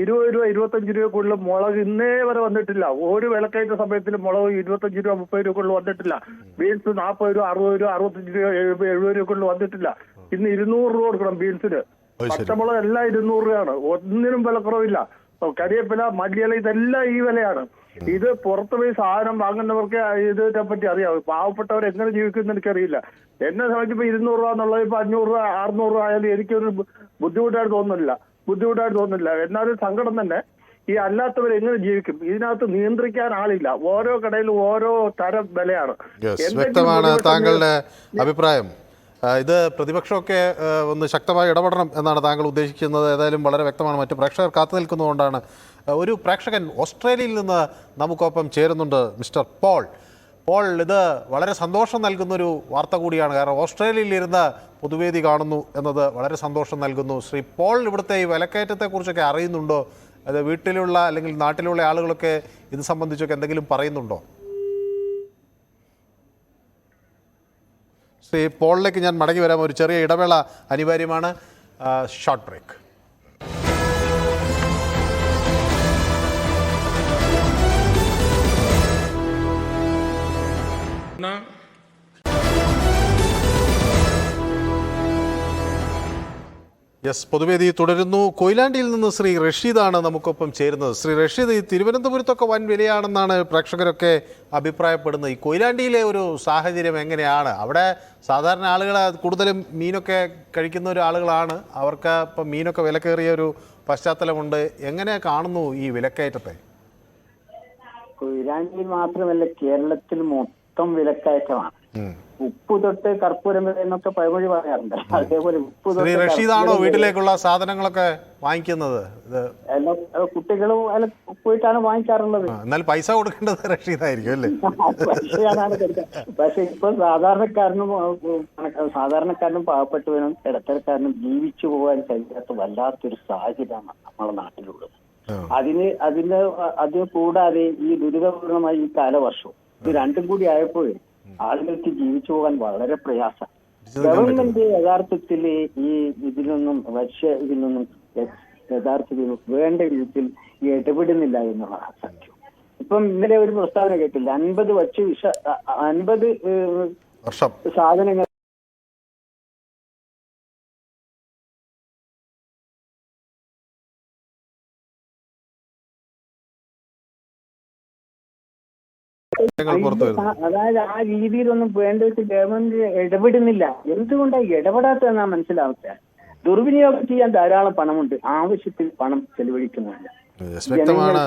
ഇരുപത് രൂപ ഇരുപത്തഞ്ച് രൂപക്കുള്ളിൽ മുളക് ഇന്നേ വരെ വന്നിട്ടില്ല. ഒരു വിലക്കയറ്റ സമയത്തിൽ മുളക് ഇരുപത്തഞ്ച് രൂപ മുപ്പത് രൂപക്കുള്ളിൽ വന്നിട്ടില്ല. ബീൻസ് നാൽപ്പത് രൂപ അറുപത് രൂപ അറുപത്തഞ്ച് രൂപ എഴുപത് എഴുപത് രൂപക്കുള്ളിൽ വന്നിട്ടില്ല. ഇന്ന് ഇരുന്നൂറ് രൂപ കൊടുക്കണം ബീൻസിന്. പച്ചമുളക് എല്ലാം ഇരുന്നൂറ് രൂപയാണ്. ഒന്നിനും വിലക്കുറവില്ല. കരിവേപ്പില മല്ലിയില ഇതെല്ലാം ഈ വിലയാണ്. ഇത് പുറത്തു പോയി സാധനം വാങ്ങുന്നവർക്ക് ഇതിനെ പറ്റി അറിയാം. പാവപ്പെട്ടവർ എങ്ങനെ ജീവിക്കുന്ന എനിക്കറിയില്ല. എന്നെ സംബന്ധിച്ചപ്പോ ഇരുന്നൂറ് രൂപ എന്നുള്ളത് ഇപ്പൊ അഞ്ഞൂറ് രൂപ അറുന്നൂറ് രൂപ ആയാലും എനിക്കൊരു ബുദ്ധിമുട്ടായിട്ട് തോന്നുന്നില്ല. ബുദ്ധിമുട്ടായിട്ട് തോന്നുന്നില്ല. എന്നാലും സങ്കടം തന്നെ. ഈ അല്ലാത്തവർ എങ്ങനെ ജീവിക്കും? ഇതിനകത്ത് നിയന്ത്രിക്കാൻ ആളില്ല. ഓരോ കടയിലും ഓരോ തരം വിലയാണ്. വ്യക്തമാണ് താങ്കളുടെ അഭിപ്രായം. ഇത് പ്രതിപക്ഷമൊക്കെ ഒന്ന് ശക്തമായി ഇടപെടണം എന്നാണ് താങ്കൾ ഉദ്ദേശിക്കുന്നത്. ഏതായാലും വളരെ വ്യക്തമാണ്. മറ്റ് പ്രേക്ഷകർ കാത്തു നിൽക്കുന്നതുകൊണ്ടാണ്. ഒരു പ്രേക്ഷകൻ ഓസ്ട്രേലിയയിൽ നിന്ന് നമുക്കൊപ്പം ചേരുന്നുണ്ട് മിസ്റ്റർ പോൾ. പോൾ ഇത് വളരെ സന്തോഷം നൽകുന്നൊരു വാർത്ത കൂടിയാണ്. കാരണം ഓസ്ട്രേലിയയിൽ ഇരുന്ന് പൊതുവേദി കാണുന്നു എന്നത് വളരെ സന്തോഷം നൽകുന്നു. ശ്രീ പോൾ ഇവിടുത്തെ ഈ വിലക്കയറ്റത്തെക്കുറിച്ചൊക്കെ അറിയുന്നുണ്ടോ? അത് വീട്ടിലുള്ള അല്ലെങ്കിൽ നാട്ടിലുള്ള ആളുകളൊക്കെ ഇത് സംബന്ധിച്ചൊക്കെ എന്തെങ്കിലും പറയുന്നുണ്ടോ? ശ്രീ പോളിലേക്ക് ഞാൻ മടങ്ങി വരാം. ഒരു ചെറിയ ഇടവേള അനിവാര്യമാണ്. ഷോർട്ട് ബ്രേക്ക് യെസ് പൊതുവേദി തുടരുന്നു. കൊയിലാണ്ടിയിൽ നിന്ന് ശ്രീ റഷീദാണ് നമുക്കൊപ്പം ചേരുന്നത്. ശ്രീ റഷീദ് ഈ തിരുവനന്തപുരത്തൊക്കെ വൻ വിലയാണെന്നാണ് പ്രേക്ഷകരൊക്കെ അഭിപ്രായപ്പെടുന്നത്. ഈ കൊയിലാണ്ടിയിലെ ഒരു സാഹചര്യം എങ്ങനെയാണ്? അവിടെ സാധാരണ ആളുകൾ കൂടുതലും മീനൊക്കെ കഴിക്കുന്ന ഒരു ആളുകളാണ്. അവർക്ക് ഇപ്പം മീനൊക്കെ വിലക്കേറിയ ഒരു പശ്ചാത്തലമുണ്ട്. എങ്ങനെ കാണുന്നു ഈ വിലക്കയറ്റത്തെ? കൊയിലാണ്ടിയിൽ മാത്രമല്ല കേരളത്തിൽ മൊത്തം വിലക്കയറ്റമാണ്. ഉപ്പ് തൊട്ട് കർപ്പൂരം വരെ എന്നൊക്കെ പഴമൊഴി പറയാറുണ്ട്. അതേപോലെ ഉപ്പ് ശ്രീ തൊട്ട് റഷീദാണോ വീട്ടിലേക്കുള്ള സാധനങ്ങളൊക്കെ വാങ്ങിക്കുന്നത്? ഇത് കുട്ടികളും അതിൽ പോയിട്ടാണ് വാങ്ങിക്കാറുള്ളത്. എന്നാൽ പൈസ കൊടുക്കേണ്ടത് റഷീദായിരിക്കും അല്ലേ? [LAUGHS] പക്ഷെ ഇപ്പൊ സാധാരണക്കാരനും സാധാരണക്കാരനും പാവപ്പെട്ടവനും ഇടത്തരക്കാരനും ജീവിച്ചു പോകാൻ കഴിയാത്ത വല്ലാത്തൊരു സാഹചര്യമാണ് നമ്മുടെ നാട്ടിലുള്ളത്. അതിന് അതിന് അത് കൂടാതെ ഈ ദുരിതപൂർണമായ ഈ കാലവർഷവും ഇത് രണ്ടും കൂടി ആയപ്പോൾ ആളുകൾക്ക് ജീവിച്ചു പോകാൻ വളരെ പ്രയാസം. ഗവൺമെന്റ് യഥാർത്ഥത്തിൽ ഈ ഇതിൽ നിന്നും വർഷ ഇതിൽ നിന്നും യഥാർത്ഥത്തിൽ വേണ്ട രീതിയിൽ ഇടപെടുന്നില്ല എന്നുള്ളതാണ് സത്യം. ഇപ്പം ഇന്നലെ ഒരു പ്രസ്താവന കേട്ടില്ല അൻപത് വർഷ വിഷ അൻപത് സാധനങ്ങൾ അതായത് ആ രീതിയിലൊന്നും വേണ്ട വെച്ച് ഗവൺമെന്റ് ഇടപെടുന്നില്ല. എന്തുകൊണ്ടാണ് ഇടപെടാത്തതെന്നാ മനസ്സിലാവട്ടെ? ദുർവിനിയോഗം ചെയ്യാൻ ധാരാളം പണമുണ്ട്. ആവശ്യത്തിൽ പണം ചെലവഴിക്കുന്നില്ല വ്യക്തമാണ്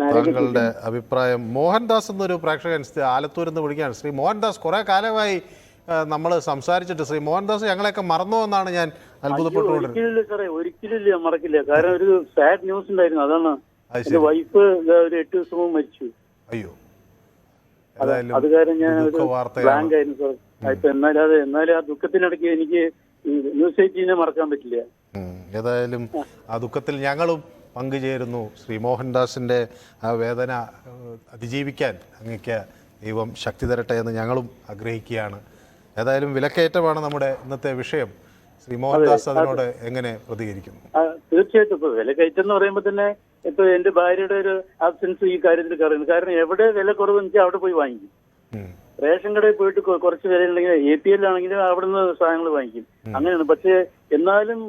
താങ്കളുടെ അഭിപ്രായം. മോഹൻദാസ് എന്നൊരു പ്രേക്ഷകൻ ആലത്തൂരിൽ നിന്ന് വിളിക്കുകയാണ്. ശ്രീ മോഹൻദാസ് കുറെ കാലമായി നമ്മൾ സംസാരിച്ചിട്ട് ശ്രീ മോഹൻദാസ് ഞങ്ങളെയൊക്കെ മറന്നു എന്നാണ് ഞാൻ അത്ഭുതപ്പെട്ടുകൊണ്ടിരുന്നത്. സാറേ. ഒരിക്കലില്ല മറക്കില്ല. കാരണം ഒരു സാഡ് ന്യൂസ് ഉണ്ടായിരുന്നു. അതാണ് അത് വൈഫ് ഒരു എട്ട് ദിവസം മരിച്ചു. അയ്യോ. അത് കാര്യം ഞാൻ ഒരു ബ്ലാങ്ക് ആയിരുന്നു സാർ ഇപ്പൊ എന്നാലും അത് എന്നാലും ആ ദുഃഖത്തിനിടയ്ക്ക് എനിക്ക് ന്യൂസ് എയ്റ്റീനെ മറക്കാൻ പറ്റില്ല. ഏതായാലും ആ. ദുഃഖത്തിൽ ഞങ്ങളും പങ്കുചേരുന്നു. ശ്രീ മോഹൻദാസിന്റെ ആ വേദന അതിജീവിക്കാൻ അങ്ങക്ക് ദൈവം ശക്തി തരട്ടെ എന്ന് ഞങ്ങളും ആഗ്രഹിക്കുകയാണ്. ഏതായാലും വിലക്കയറ്റമാണ് നമ്മുടെ ഇന്നത്തെ വിഷയം. ശ്രീ മോഹൻദാസ് അതിനോട് എങ്ങനെ പ്രതികരിക്കുന്നു? തീർച്ചയായിട്ടും. വിലക്കയറ്റം എന്ന് പറയുമ്പോൾ തന്നെ ഇപ്പൊ എന്റെ ഭാര്യയുടെ ഒരു ആബ്സെൻസ് ഈ കാര്യത്തിൽ കറിയുന്നു കാരണം എവിടെ വില കുറവെന്ന് വെച്ചാൽ അവിടെ പോയി വാങ്ങിക്കും. റേഷൻ കടയിൽ പോയിട്ട് കുറച്ച് വില ഉണ്ടെങ്കിൽ എ പി എൽ ആണെങ്കിലും അവിടെ നിന്ന് സാധനങ്ങൾ വാങ്ങിക്കും. അങ്ങനെയാണ്. പക്ഷേ എന്നാലും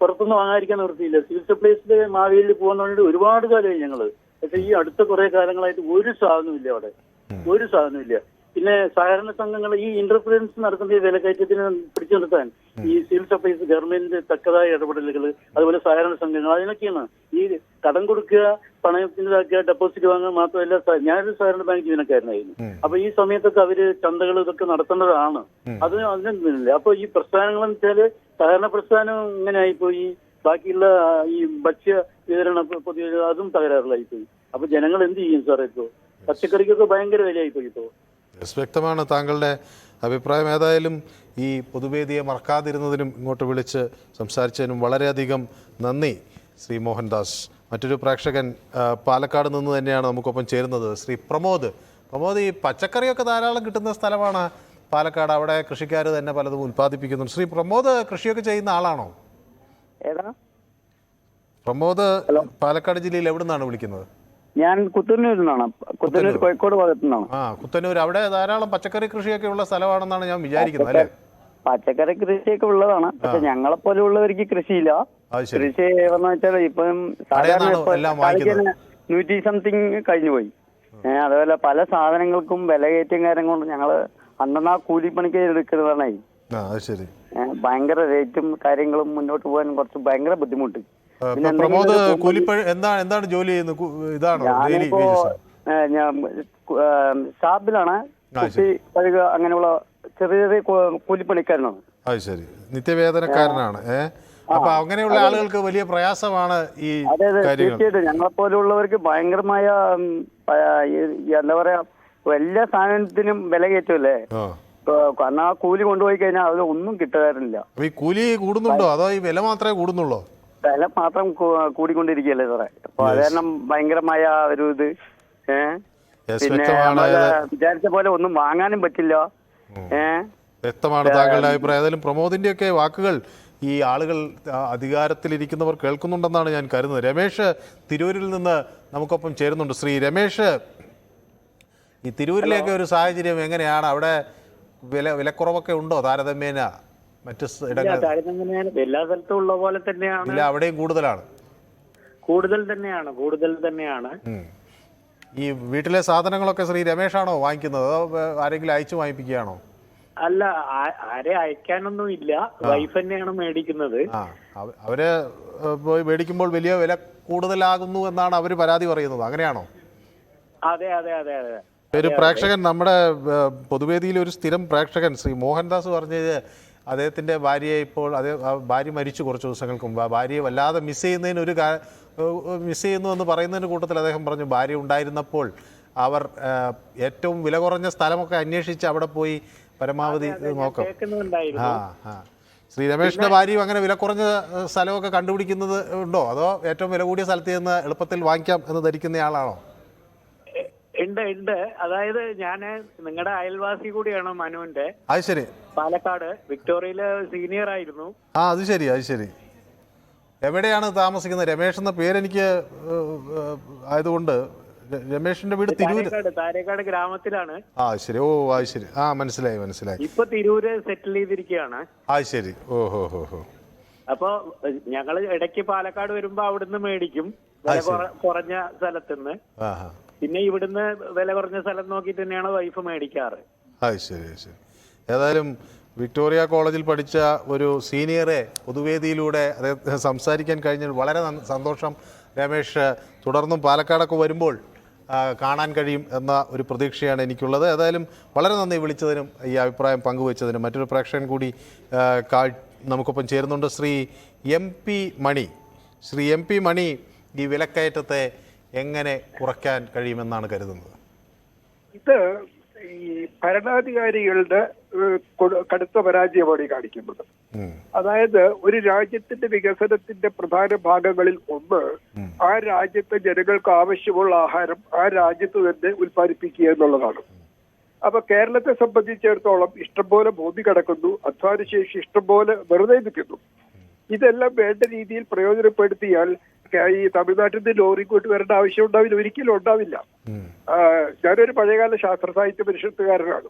പുറത്തുനിന്ന് വാങ്ങാതിരിക്കാൻ നിർത്തിയില്ല. സിവിൽ സപ്ലൈസിലെ മാവേലിയിൽ പോകാൻ വേണ്ടി ഒരുപാട് കാലമായി ഞങ്ങൾ. പക്ഷെ ഈ അടുത്ത കുറെ കാലങ്ങളായിട്ട് ഒരു സാധനവും ഇല്ല അവിടെ. ഒരു സാധനവും ഇല്ല. പിന്നെ സഹകരണ സംഘങ്ങൾ ഈ ഇന്റർഫറൻസ് നടക്കുന്ന ഈ വിലക്കയറ്റത്തിന് പിടിച്ചു നിർത്താൻ ഈ സിവിൽ സപ്ലൈസ് ഗവൺമെന്റിന്റെ തക്കതായ ഇടപെടലുകൾ അതുപോലെ സഹകരണ സംഘങ്ങൾ അതിനൊക്കെയാണ്. ഈ കടം കൊടുക്കുക പണയത്തിന്റെതാക്കുക ഡെപ്പോസിറ്റ് വാങ്ങുക മാത്രമല്ല ഞാനൊരു സഹകരണ ബാങ്ക് ജീവനക്കാരനായിരുന്നു. അപ്പൊ ഈ സമയത്തൊക്കെ അവർ ചന്തകൾ ഇതൊക്കെ നടത്തേണ്ടതാണ്. അത് അതിനൊന്നുമില്ല അപ്പൊ ഈ പ്രസ്ഥാനങ്ങൾ എന്ന് വെച്ചാൽ സഹകരണ പ്രസ്ഥാനം ഇങ്ങനെ ആയിപ്പോയി ബാക്കിയുള്ള ഈ ഭക്ഷ്യ വിതരണ പൊതുവെ പൊതു അതും തകരാറിലായിപ്പോയി. അപ്പൊ ജനങ്ങൾ എന്ത് ചെയ്യും സാറേ ഇപ്പോ? പച്ചക്കറിക്കൊക്കെ ഭയങ്കര വിലയായിപ്പോയി ഇപ്പോ. വ്യക്തമാണ് താങ്കളുടെ അഭിപ്രായം. ഏതായാലും ഈ പൊതുവേദിയെ മറക്കാതിരുന്നതിനും ഇങ്ങോട്ട് വിളിച്ച് സംസാരിച്ചതിനും വളരെയധികം നന്ദി ശ്രീ മോഹൻദാസ്. മറ്റൊരു പ്രേക്ഷകൻ പാലക്കാട് നിന്ന് തന്നെയാണ് നമുക്കൊപ്പം ചേരുന്നത് ശ്രീ പ്രമോദ്. പ്രമോദ് ഈ പച്ചക്കറിയൊക്കെ ധാരാളം കിട്ടുന്ന സ്ഥലമാണ് പാലക്കാട്. അവിടെ കൃഷിക്കാർ തന്നെ പലതും ഉൽപ്പാദിപ്പിക്കുന്നുണ്ട്. ശ്രീ പ്രമോദ് കൃഷിയൊക്കെ ചെയ്യുന്ന ആളാണോ? പ്രമോദ് പാലക്കാട് ജില്ലയിൽ എവിടെ നിന്നാണ് വിളിക്കുന്നത്? ഞാൻ കുത്തന്നൂരിൽ നിന്നാണ് കുത്തന്നൂർ കോഴിക്കോട് ഭാഗത്തു നിന്നാണ് ആ കുത്തന്നൂർ അവിടെ ധാരാളം പച്ചക്കറി കൃഷിയൊക്കെ ഉള്ള സ്ഥലമാണെന്നാണ് ഞാൻ വിചാരിക്കുന്നത് അല്ലേ? പച്ചക്കറി കൃഷിയൊക്കെ ഉള്ളതാണ്. പക്ഷെ ഞങ്ങളെ പോലെ ഉള്ളവർക്ക് കൃഷിയില്ല. കൃഷി എന്ന് വെച്ചാൽ ഇപ്പം സാധാരണ നൂറ്റി സംതിങ് കഴിഞ്ഞു പോയി. അതുപോലെ പല സാധനങ്ങൾക്കും വില കയറ്റം കാര്യം കൊണ്ട് ഞങ്ങൾ അന്നാ കൂലിപ്പണിക്ക് എടുക്കുന്നതാണ്. ഭയങ്കര റേറ്റും കാര്യങ്ങളും മുന്നോട്ട് പോകാൻ കുറച്ച് ഭയങ്കര ബുദ്ധിമുട്ട്. പ്രമോദ് കൂലിപ്പഴി എന്താണ് എന്താണ് ജോലി ചെയ്യുന്നത്? ഇതാണോ? ഞാനിപ്പോ ഞാൻ ഷാപ്പിലാണ്. കുട്ടി കഴുകുക അങ്ങനെയുള്ള ചെറിയ ചെറിയ കൂലിപ്പണിക്കാരനാണ്. അത് ശരി. നിത്യവേതനക്കാരനാണ്. ഏ അപ്പൊ അങ്ങനെയുള്ള ആളുകൾക്ക് വലിയ പ്രയാസമാണ് ഈ അതെ അതെ. തീർച്ചയായിട്ടും. ഞങ്ങളെ പോലുള്ളവർക്ക് ഭയങ്കരമായ എന്താ പറയാ എല്ലാ സാധനത്തിനും വില കയറ്റമല്ലേ? കാരണം ആ കൂലി കൊണ്ടുപോയി കഴിഞ്ഞാൽ അതിൽ ഒന്നും കിട്ടാറില്ല ഈ കൂലി കൂടുന്നുണ്ടോ? അതോ ഈ വില മാത്രമേ കൂടുന്നുള്ളൂ? വില മാത്രം കൂടിക്കൊണ്ടിരിക്കുകയല്ലേ സാറേ? അപ്പൊ അത് കാരണം ഭയങ്കരമായ ഒരു ഇത്. ഏഹ് പിന്നെ വിചാരിച്ച പോലെ ഒന്നും വാങ്ങാനും പറ്റില്ല. ഏഹ് വ്യക്തമാണ് താങ്കളുടെ അഭിപ്രായം. ഏതായാലും പ്രമോദിന്റെയൊക്കെ വാക്കുകൾ ഈ ആളുകൾ അധികാരത്തിൽ അധികാരത്തിലിരിക്കുന്നവർ കേൾക്കുന്നുണ്ടെന്നാണ് ഞാൻ കരുതുന്നത്. രമേശ് തിരൂരിൽ നിന്ന് നമുക്കൊപ്പം ചേരുന്നുണ്ട്. ശ്രീ രമേശ് ഈ തിരൂരിലേക്ക് ഒരു സാഹചര്യം എങ്ങനെയാണ്? അവിടെ വില വിലക്കുറവൊക്കെ ഉണ്ടോ താരതമ്യേന? മറ്റ് എല്ലാ സ്ഥലത്തും ഉള്ള പോലെ തന്നെയാണ്. അവിടെയും കൂടുതലാണ്. കൂടുതൽ തന്നെയാണ് കൂടുതൽ തന്നെയാണ്. ഈ വീട്ടിലെ സാധനങ്ങളൊക്കെ ശ്രീ രമേഷാണോ വാങ്ങിക്കുന്നത്? അതോ ആരെങ്കിലും അയച്ചു വാങ്ങിപ്പിക്കുകയാണോ? അല്ല ആരെ അയക്കാനൊന്നും ഇല്ല. വൈഫ് തന്നെയാണ് മേടിക്കുന്നത്. അവർ പോയി മേടിക്കുമ്പോൾ വലിയ വില കൂടുതലാകുന്നു എന്നാണ് അവർ പരാതി പറയുന്നത്. അങ്ങനെയാണോ? അതെ അതെ അതെ അതെ. ഒരു പ്രേക്ഷകൻ നമ്മുടെ പൊതുവേദിയിൽ ഒരു സ്ഥിരം പ്രേക്ഷകൻ ശ്രീ മോഹൻദാസ് പറഞ്ഞത് അദ്ദേഹത്തിന്റെ ഭാര്യയെ ഇപ്പോൾ അതേ ഭാര്യ മരിച്ചു കുറച്ച് ദിവസങ്ങൾക്ക് മുമ്പ്. ആ ഭാര്യയെ വല്ലാതെ മിസ് ചെയ്യുന്നതിന് ഒരു മിസ് ചെയ്യുന്നു എന്ന് പറയുന്നതിന് കൂട്ടത്തിൽ അദ്ദേഹം പറഞ്ഞു ഭാര്യ ഉണ്ടായിരുന്നപ്പോൾ അവർ ഏറ്റവും വില കുറഞ്ഞ സ്ഥലമൊക്കെ അന്വേഷിച്ച് അവിടെ പോയി പരമാവധി നോക്കാം. ആ ആ. ശ്രീ രമേഷിന്റെ ഭാര്യയും അങ്ങനെ വില കുറഞ്ഞ സ്ഥലമൊക്കെ കണ്ടുപിടിക്കുന്നത് ഉണ്ടോ? അതോ ഏറ്റവും വില കൂടിയ സ്ഥലത്ത് നിന്ന് എളുപ്പത്തിൽ വാങ്ങിക്കാം എന്ന് ധരിക്കുന്നയാളാണോ ഉണ്ട് ഉണ്ട്. അതായത് ഞാൻ നിങ്ങളുടെ അയൽവാസി കൂടിയാണ് മനുവിന്റെ. അത് ശരി. പാലക്കാട് വിക്ടോറിയയിലെ സീനിയർ ആയിരുന്നു. ആ അത് ശരി അത് ശരി. എവിടെയാണ് താമസിക്കുന്നത്? രമേഷ് എന്ന പേരെനിക്ക് ആയതുകൊണ്ട് രമേഷിന്റെ വീട് തിരൂര്. താരേക്കാട് ഗ്രാമത്തിലാണ്. ആ ശരി. ഓ ആ ശരി. ആ മനസ്സിലായി മനസ്സിലായി. ഇപ്പൊ തിരൂര് സെറ്റിൽ ചെയ്തിരിക്കുകയാണ് ആ ശരി. ഓ ഹോ ഹോ ഹോ. അപ്പൊ ഞങ്ങൾ ഇടയ്ക്ക് പാലക്കാട് വരുമ്പോ അവിടുന്ന് മേടിക്കും. കുറഞ്ഞ സ്ഥലത്തുനിന്ന് പിന്നെ ഇവിടുന്ന് വില കുറഞ്ഞ സ്ഥലം നോക്കിയിട്ട് തന്നെയാണ് വൈഫ് മേടിക്കാറ്. അത് ശരി ശരി. ഏതായാലും വിക്ടോറിയ കോളേജിൽ പഠിച്ച ഒരു സീനിയറെ പൊതുവേദിയിലൂടെ സംസാരിക്കാൻ കഴിഞ്ഞതിൽ വളരെ സന്തോഷം. രമേഷ് തുടർന്നും പാലക്കാടൊക്കെ വരുമ്പോൾ കാണാൻ കഴിയും എന്ന ഒരു പ്രതീക്ഷയാണ് എനിക്കുള്ളത്. ഏതായാലും വളരെ നന്ദി വിളിച്ചതിനും ഈ അഭിപ്രായം പങ്കുവച്ചതിനും. മറ്റൊരു പ്രേക്ഷകൻ കൂടി നമുക്കൊപ്പം ചേരുന്നുണ്ട് Shri M P Mani. Shri M P Mani ഈ വിലക്കയറ്റത്തെ എങ്ങനെ കുറയ്ക്കാൻ കഴിയുമെന്നാണ് കരുതുന്നത്? ഇത് ഈ ഭരണാധികാരികളുടെ കടുത്ത പരാജയമാണ് ഈ കാണിക്കുന്നത്. അതായത് ഒരു രാജ്യത്തിന്റെ വികസനത്തിന്റെ പ്രധാന ഭാഗങ്ങളിൽ ഒന്ന് ആ രാജ്യത്തെ ജനങ്ങൾക്ക് ആവശ്യമുള്ള ആഹാരം ആ രാജ്യത്ത് തന്നെ ഉൽപ്പാദിപ്പിക്കുക എന്നുള്ളതാണ്. അപ്പൊ കേരളത്തെ സംബന്ധിച്ചിടത്തോളം ഇഷ്ടംപോലെ ഭൂമി കിടക്കുന്നു അധ്വാനശേഷി ഇഷ്ടംപോലെ വെറുതെ നിൽക്കുന്നു. ഇതെല്ലാം വേണ്ട രീതിയിൽ പ്രയോജനപ്പെടുത്തിയാൽ ഈ തമിഴ്നാട്ടിൽ നിന്ന് ലോറി കൊണ്ട് വരേണ്ട ആവശ്യം ഉണ്ടാവില്ല. ഒരിക്കലും ഉണ്ടാവില്ല. ഞാനൊരു പഴയകാല ശാസ്ത്ര സാഹിത്യ പരിഷത്തുകാരനാണ്.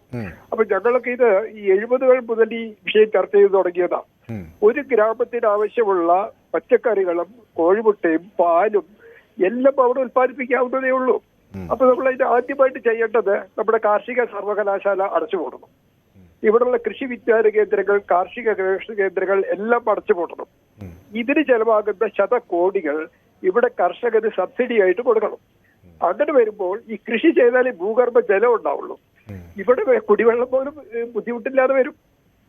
അപ്പൊ ഞങ്ങളൊക്കെ ഇത് ഈ എഴുപതുകൾ മുതൽ ഈ വിഷയം ചർച്ച ചെയ്ത് തുടങ്ങിയതാണ് ഒരു ഗ്രാമത്തിന് ആവശ്യമുള്ള പച്ചക്കറികളും കോഴിമുട്ടയും പാലും എല്ലാം അവിടെ ഉൽപ്പാദിപ്പിക്കാവുന്നതേ ഉള്ളൂ. അപ്പൊ നമ്മൾ അതിന് ആദ്യമായിട്ട് ചെയ്യേണ്ടത് നമ്മുടെ കാർഷിക സർവകലാശാല അടച്ചുപൂടണം ഇവിടെയുള്ള കൃഷി വിജ്ഞാന കേന്ദ്രങ്ങൾ കാർഷിക ഗവേഷണ കേന്ദ്രങ്ങൾ എല്ലാം അടച്ചുപൂട്ടണം ഇതിന് ചെലവാകുന്ന ശതകോടികൾ ഇവിടെ കർഷകന് സബ്സിഡി ആയിട്ട് കൊടുക്കണം. അങ്ങനെ വരുമ്പോൾ ഈ കൃഷി ചെയ്താലേ ഭൂഗർഭ ജലം ഉണ്ടാവുള്ളൂ. ഇവിടെ കുടിവെള്ളം പോലും ബുദ്ധിമുട്ടില്ലാതെ വരും.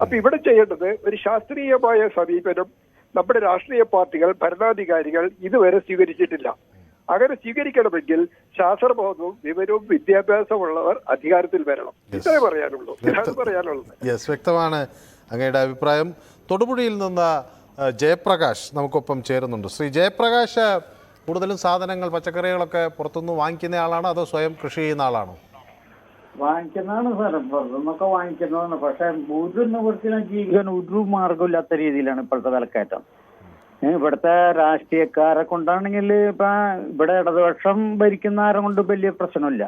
അപ്പൊ ഇവിടെ ചെയ്യേണ്ടത് ഒരു ശാസ്ത്രീയമായ സമീപനം നമ്മുടെ രാഷ്ട്രീയ പാർട്ടികൾ ഭരണാധികാരികൾ ഇതുവരെ സ്വീകരിച്ചിട്ടില്ല. അങ്ങനെ സ്വീകരിക്കണമെങ്കിൽ ശാസ്ത്രബോധവും വിവരവും വിദ്യാഭ്യാസമുള്ളവർ അധികാരത്തിൽ വരണം. ഇത്രേ പറയാനുള്ളൂ. ഇതാണ് പറയാനുള്ളത്. വ്യക്തമാണ് അങ്ങയുടെ അഭിപ്രായം. തൊടുപുഴയിൽ നിന്ന് ജയപ്രകാശ് നമുക്കൊപ്പം ചേരുന്നുണ്ട്. ശ്രീ ജയപ്രകാശ് കൂടുതലും സാധനങ്ങൾ പച്ചക്കറികളൊക്കെ പുറത്തുനിന്ന് വാങ്ങിക്കുന്ന ആളാണോ? അതോ സ്വയം കൃഷി ചെയ്യുന്ന ആളാണോ? വാങ്ങിക്കുന്നതാണ് സാർ. പുറത്തുനിന്നൊക്കെ വാങ്ങിക്കുന്നതാണ്. പക്ഷെ ഒരു നിവൃത്തിനും ജീവിക്കാൻ ഒരു മാർഗമില്ലാത്ത രീതിയിലാണ് ഇപ്പോഴത്തെ വിലക്കയറ്റം. ഇവിടുത്തെ രാഷ്ട്രീയക്കാരെ കൊണ്ടാണെങ്കിൽ ഇപ്പൊ ഇവിടെ ഇടതുപക്ഷം ഭരിക്കുന്ന ആരെ കൊണ്ട് വലിയ പ്രശ്നമില്ല.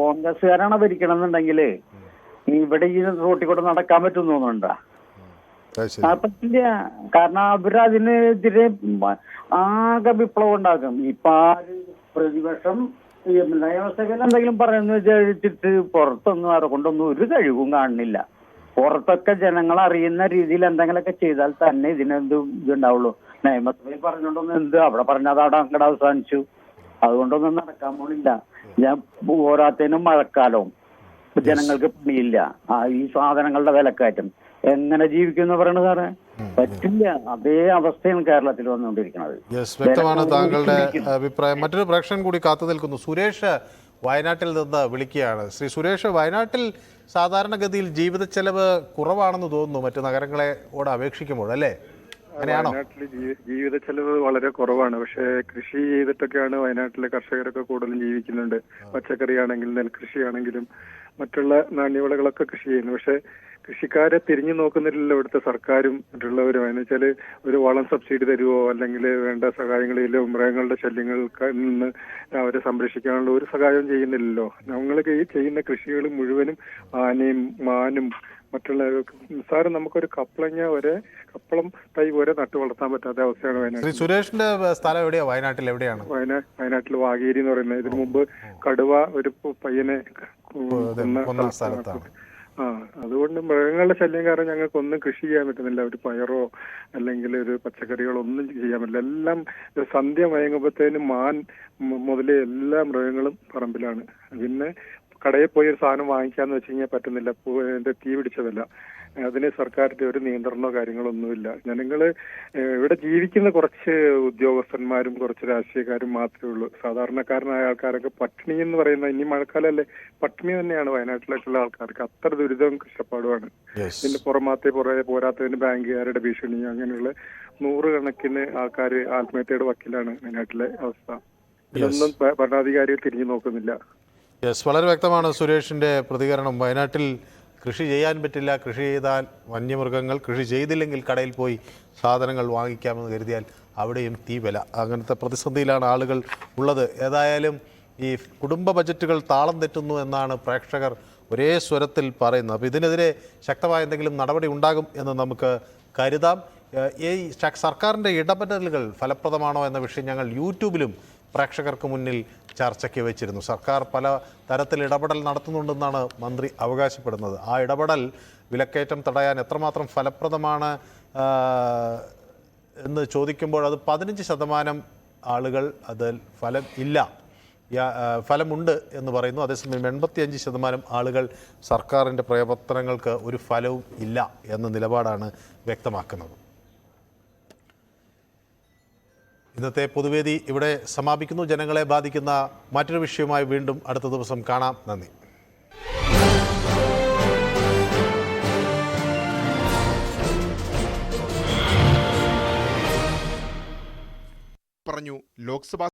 കോൺഗ്രസ്സുകാരാണ് ഭരിക്കണമെന്നുണ്ടെങ്കിൽ ഇവിടെ ഈ റോട്ടിൽ കൂടെ നടക്കാൻ പറ്റുമെന്ന് തോന്നുന്നുണ്ടോ? പറ്റില്ല കാരണം അവരതിനെതിരെ ആകെ വിപ്ലവം ഉണ്ടാക്കും. ഇപ്പൊ ആര് പ്രതിപക്ഷം നിയമസഭയിൽ എന്തെങ്കിലും പറയുന്ന വെച്ചിട്ട് പുറത്തൊന്നും അവരെ കൊണ്ടൊന്നും ഒരു കഴിവും കാണുന്നില്ല. പുറത്തൊക്കെ ജനങ്ങൾ അറിയുന്ന രീതിയിൽ എന്തെങ്കിലുമൊക്കെ ചെയ്താൽ തന്നെ ഇതിനെന്ത് ഇതുണ്ടാവുള്ളൂ. നിയമസഭയിൽ പറഞ്ഞോണ്ടൊന്നും എന്ത് അവിടെ പറഞ്ഞത് അവിടെ അങ്ങോട്ട് അവസാനിച്ചു. അതുകൊണ്ടൊന്നും നടക്കാൻ പോണില്ല. ഞാൻ പോരാത്തതിനും മഴക്കാലവും. ജനങ്ങൾക്ക് പണിയില്ല. ആ ഈ സാധനങ്ങളുടെ വിലക്കയറ്റം. എങ്ങനെ ജീവിക്കും പറയണത് സാറേ? പറ്റില്ല. അതേ അവസ്ഥയാണ് കേരളത്തിൽ വന്നുകൊണ്ടിരിക്കുന്നത്. യെസ് വ്യക്തമാണ് താങ്കളുടെ അഭിപ്രായം. മറ്റൊരു പ്രേക്ഷകൻ കൂടി കാത്തു നിൽക്കുന്നു. സുരേഷ് വയനാട്ടിൽ നിന്ന് വിളിക്കുകയാണ്. ശ്രീ സുരേഷ് വയനാട്ടിൽ സാധാരണഗതിയിൽ ജീവിത ചെലവ് കുറവാണെന്ന് തോന്നുന്നു മറ്റു നഗരങ്ങളെ അപേക്ഷിക്കുമ്പോൾ അല്ലേ? അങ്ങനെയാണോ? വയനാട്ടിൽ ജീവിത ചെലവ് വളരെ കുറവാണ്. പക്ഷേ കൃഷി ചെയ്തിട്ടൊക്കെയാണ് വയനാട്ടിലെ കർഷകരൊക്കെ കൂടുതലും ജീവിക്കുന്നുണ്ട്. പച്ചക്കറി ആണെങ്കിലും നെൽകൃഷിയാണെങ്കിലും മറ്റുള്ള നാണ്യവിളകളൊക്കെ കൃഷി ചെയ്യുന്നു. പക്ഷെ കൃഷിക്കാരെ തിരിഞ്ഞു നോക്കുന്നില്ലല്ലോ ഇവിടുത്തെ സർക്കാരും മറ്റുള്ളവരും എന്ന് വെച്ചാൽ ഒരു വളം സബ്സിഡി തരുവോ അല്ലെങ്കിൽ വേണ്ട സഹായങ്ങളിലോ മൃഗങ്ങളുടെ ശല്യങ്ങൾക്ക് നിന്ന് അവരെ സംരക്ഷിക്കാനുള്ള ഒരു സഹായവും ചെയ്യുന്നില്ലല്ലോ. ഞങ്ങൾ ഈ ചെയ്യുന്ന കൃഷികൾ മുഴുവനും ആനയും മാനും മറ്റുള്ള നിസ്സാരം നമുക്കൊരു കപ്പളങ്ങ വരെ കപ്പളം തൈ വരെ നട്ടു വളർത്താൻ പറ്റാത്ത അവസ്ഥയാണ് വയനാട്ടിൽ. സുരേഷിന്റെ സ്ഥലം എവിടെയാ? വയനാട്ടിൽ എവിടെയാണ്? വയനാ വയനാട്ടിൽ വാഗേരി എന്ന് പറയുന്നത് ഇതിനു മുമ്പ് കടുവ ഒരു പയ്യനെ സ്ഥലത്താണ്. ആ അതുകൊണ്ട് മൃഗങ്ങളുടെ ശല്യം കാരണം ഞങ്ങൾക്ക് ഒന്നും കൃഷി ചെയ്യാൻ പറ്റുന്നില്ല. ഒരു പയറോ അല്ലെങ്കിൽ ഒരു പച്ചക്കറികളോ ഒന്നും ചെയ്യാൻ പറ്റില്ല. എല്ലാം സന്ധ്യ മയങ്ങുമ്പോഴത്തേനും മാൻ മുതലേ എല്ലാ മൃഗങ്ങളും പറമ്പിലാണ്. പിന്നെ കടയിൽ പോയി ഒരു സാധനം വാങ്ങിക്കാന്ന് വെച്ച് കഴിഞ്ഞാൽ പറ്റുന്നില്ല. എന്റെ തീ പിടിച്ചതല്ല. അതിന് സർക്കാരിന്റെ ഒരു നിയന്ത്രണമോ കാര്യങ്ങളോ ഒന്നുമില്ല. ജനങ്ങൾ ഇവിടെ ജീവിക്കുന്ന കുറച്ച് ഉദ്യോഗസ്ഥന്മാരും കുറച്ച് രാഷ്ട്രീയക്കാരും മാത്രമേ ഉള്ളൂ. സാധാരണക്കാരനായ ആൾക്കാരൊക്കെ പട്ടിണി എന്ന് പറയുന്ന ഇനി മഴക്കാലല്ലേ പട്ടിണി തന്നെയാണ് വയനാട്ടിലേക്കുള്ള ആൾക്കാർക്ക് അത്ര ദുരിതവും കഷ്ടപ്പാടുമാണ്. ഇതിന്റെ പുറമാത്തെ പുറകെ പോരാത്തതിന് ബാങ്കുകാരുടെ ഭീഷണി അങ്ങനെയുള്ള നൂറുകണക്കിന് ആൾക്കാർ ആത്മഹത്യയുടെ വക്കിലാണ് വയനാട്ടിലെ അവസ്ഥ. ഇതൊന്നും ഭരണാധികാരികൾ തിരിഞ്ഞു നോക്കുന്നില്ല. യെസ് വളരെ വ്യക്തമാണ് സുരേഷിന്റെ പ്രതികരണം. വയനാട്ടിൽ കൃഷി ചെയ്യാൻ പറ്റില്ല കൃഷി ചെയ്താൽ വന്യമൃഗങ്ങൾ കൃഷി ചെയ്തില്ലെങ്കിൽ കടയിൽ പോയി സാധനങ്ങൾ വാങ്ങിക്കാമെന്ന് കരുതിയാൽ അവിടെയും തീ വില. അങ്ങനത്തെ പ്രതിസന്ധിയിലാണ് ആളുകൾ ഉള്ളത്. ഏതായാലും ഈ കുടുംബ ബജറ്റുകൾ താളം തെറ്റുന്നു എന്നാണ് പ്രേക്ഷകർ ഒരേ സ്വരത്തിൽ പറയുന്നത്. അപ്പോൾ ഇതിനെതിരെ ശക്തമായ എന്തെങ്കിലും നടപടി ഉണ്ടാകും എന്ന് നമുക്ക് കരുതാം. ഈ സർക്കാരിന്റെ ഇടപെടലുകൾ ഫലപ്രദമാണോ എന്ന വിഷയം ഞങ്ങൾ യൂട്യൂബിലും പ്രേക്ഷകർക്ക് മുന്നിൽ ചർച്ചയ്ക്ക് വെച്ചിരുന്നു. സർക്കാർ പല തരത്തിൽ ഇടപെടൽ നടത്തുന്നുണ്ടെന്നാണ് മന്ത്രി അവകാശപ്പെടുന്നത്. ആ ഇടപെടൽ വിലക്കയറ്റം തടയാൻ എത്രമാത്രം ഫലപ്രദമാണ് എന്ന് ചോദിക്കുമ്പോൾ അത് പതിനഞ്ച് ശതമാനം ആളുകൾ അതിൽ ഫലം ഇല്ല. ഫലമുണ്ട് എന്ന് പറയുന്നു. അതേസമയം എൺപത്തിയഞ്ച് ശതമാനം ആളുകൾ സർക്കാരിന്റെ പ്രവർത്തനങ്ങൾക്ക് ഒരു ഫലവും ഇല്ല എന്ന നിലപാടാണ് വ്യക്തമാക്കുന്നത്. ഇന്നത്തെ പൊതുവേദി ഇവിടെ സമാപിക്കുന്നു. ജനങ്ങളെ ബാധിക്കുന്ന മറ്റൊരു വിഷയവുമായി വീണ്ടും അടുത്ത ദിവസം കാണാം. നന്ദി. പറഞ്ഞു ലോക്സഭാ